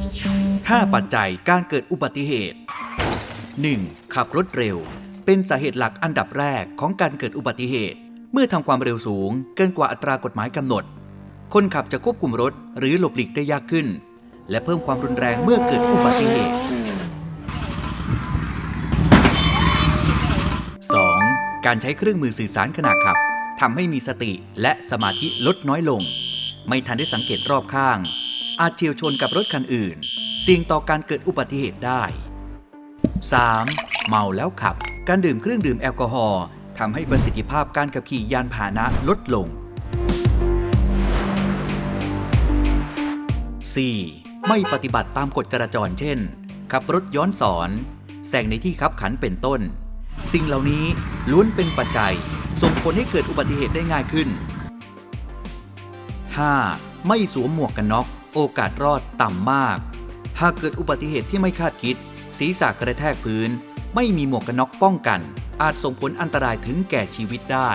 5 ปัจจัยการเกิดอุบัติเหตุ 1. ขับรถเร็ว เป็นสาเหตุหลักอันดับแรกของการเกิดอุบัติเหตุ เมื่อทำความเร็วสูงเกินกว่าอัตรากฎหมายกำหนด คนขับจะควบคุมรถหรือหลบหลีกได้ยากขึ้น และเพิ่มความรุนแรงเมื่อเกิดอุบัติเหตุ 2. การใช้เครื่องมือสื่อสารขณะขับทำให้มีสติและสมาธิลดน้อยลง ไม่ทันได้สังเกตรอบข้าง อาจเฉียวชนกับรถคันอื่น เสี่ยงต่อการเกิดอุบัติเหตุได้ 3. เมาแล้วขับ การดื่มเครื่องดื่มแอลกอฮอล์ทำให้ประสิทธิภาพการขับขี่ยานพาหนะลดลง 4. ไม่ปฏิบัติตามกฎจราจรเช่น ขับรถย้อนสอน แซงในที่ขับขันเป็นต้น สิ่งเหล่านี้ล้วนเป็นปัจจัย ส่งผลให้เกิดอุบัติเหตุได้ง่ายขึ้น 5. ไม่สวมหมวกกันน็อก โอกาสรอดต่ำมาก หากเกิดอุบัติเหตุที่ไม่คาดคิด ศีรษะกระแทกพื้น ไม่มีหมวกกันน็อกป้องกัน อาจส่งผลอันตรายถึงแก่ชีวิตได้